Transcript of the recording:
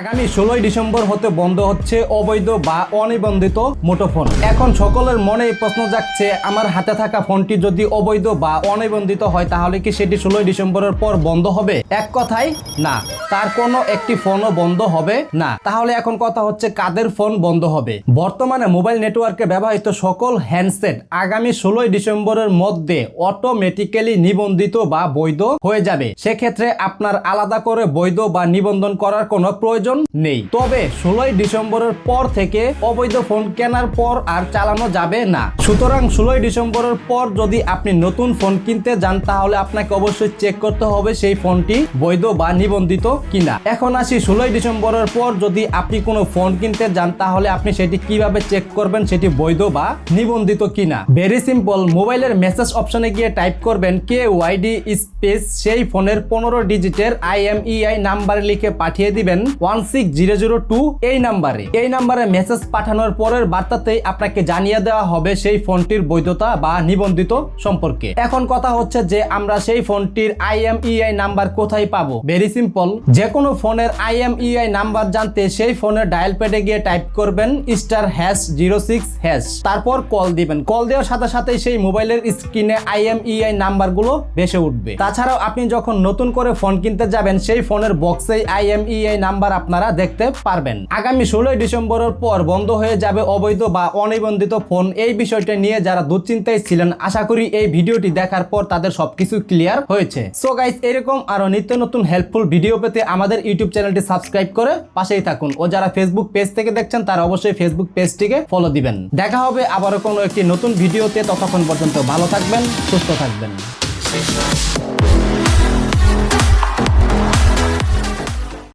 আগামী ষোলোই ডিসেম্বর হতে বন্ধ হচ্ছে অবৈধ বা অনিবন্ধিত মুঠোফোন। এখন সকলের মনে প্রশ্ন যাচ্ছে আমার হাতে থাকা ফোনটি যদি অবৈধ বা অনিবন্ধিত হয়, তাহলে কি সেটি ষোলোই ডিসেম্বরের পর বন্ধ হবে? এক কথাই না। তার কোনো একটি ফোনও বন্ধ হবে না। তাহলে এখন কথা হচ্ছে কাদের ফোন বন্ধ হবে। বর্তমানে মোবাইল নেটওয়ার্কে ব্যবহৃত সকল হ্যান্ডসেট আগামী ষোলোই ডিসেম্বরের মধ্যে অটোমেটিক্যালি নিবন্ধিত বা বৈধ হয়ে যাবে। সেক্ষেত্রে আপনার আলাদা করে বৈধ বা নিবন্ধন করার কোনো প্রয়োজন নেই। তবে ষোলোই ডিসেম্বরের পর থেকে অবৈধ ফোন কেনার পর আর চালানো যাবে না। সুতরাং ষোলোই ডিসেম্বরের পর যদি আপনি নতুন ফোন কিনতে যান, তাহলে আপনাকে অবশ্যই চেক করতে হবে সেই ফোনটি বৈধ বা নিবন্ধিত কিনা। এখন আসি ষোলোই ডিসেম্বরের পর যদি আপনি কোনো ফোন কিনতে যান, তাহলে আপনি সেটি কীভাবে চেক করবেন সেটি বৈধ বা নিবন্ধিত কিনা? ভেরি সিম্পল মোবাইলের মেসেজ অপশনে গিয়ে টাইপ করবেন কে ওয়াইডি স্পেস সেই ফোনের পনেরো ডিজিটের আইএমইআই নাম্বার লিখে পাঠিয়ে দিবেন one six zero zero two এই নাম্বারে এই নাম্বারে মেসেজ পাঠানোর পরের বার্তাতেই আপনাকে জানিয়ে দেওয়া হবে সেই ফোনটির বৈধতা বা নিবন্ধিত সম্পর্কে। এখন কথা হচ্ছে যে আমরা সেই ফোনটির আইএমইআই নাম্বার কোথায় পাবো? ভেরি সিম্পল যে কোনো ফোনের আইএমইআই নাম্বার জানতে সেই ফোনের ডায়াল প্যাডে গিয়ে টাইপ করবেন star hash zero six hash. তারপর কল দিবেন। কল দেওয়ার সাথে সাথে সেই মোবাইলের স্ক্রিনে আইএমইআই নাম্বারগুলো ভেসে উঠবে। তাছাড়াও আপনি যখন নতুন করে ফোন কিনতে যাবেন, সেই ফোনের বক্সেই আইএমইআই নাম্বার আপনারা দেখতে পারবেন। আগামী ষোলোই ডিসেম্বরের পর বন্ধ হয়ে যাবে অবৈধ বা অনিবন্ধিত ফোন। এই বিষয়টা নিয়ে যারা দুশ্চিন্তায় ছিলেন, আশা করি এই ভিডিওটি দেখার পর তাদের সবকিছু ক্লিয়ার হয়েছে। সো গাইস এরকম আরও নিত্য নতুন হেল্পফুল ভিডিও পেতে আমাদের ইউটিউব চ্যানেলটি সাবস্ক্রাইব করে পাশেই থাকুন। ও যারা ফেসবুক পেজ থেকে দেখছেন, তারা অবশ্যই ফেসবুক পেজটিকে ফলো দিবেন। দেখা হবে আবারও কোনো একটি নতুন ভিডিওতে। ততক্ষণ পর্যন্ত ভালো থাকবেন, সুস্থ থাকবেন।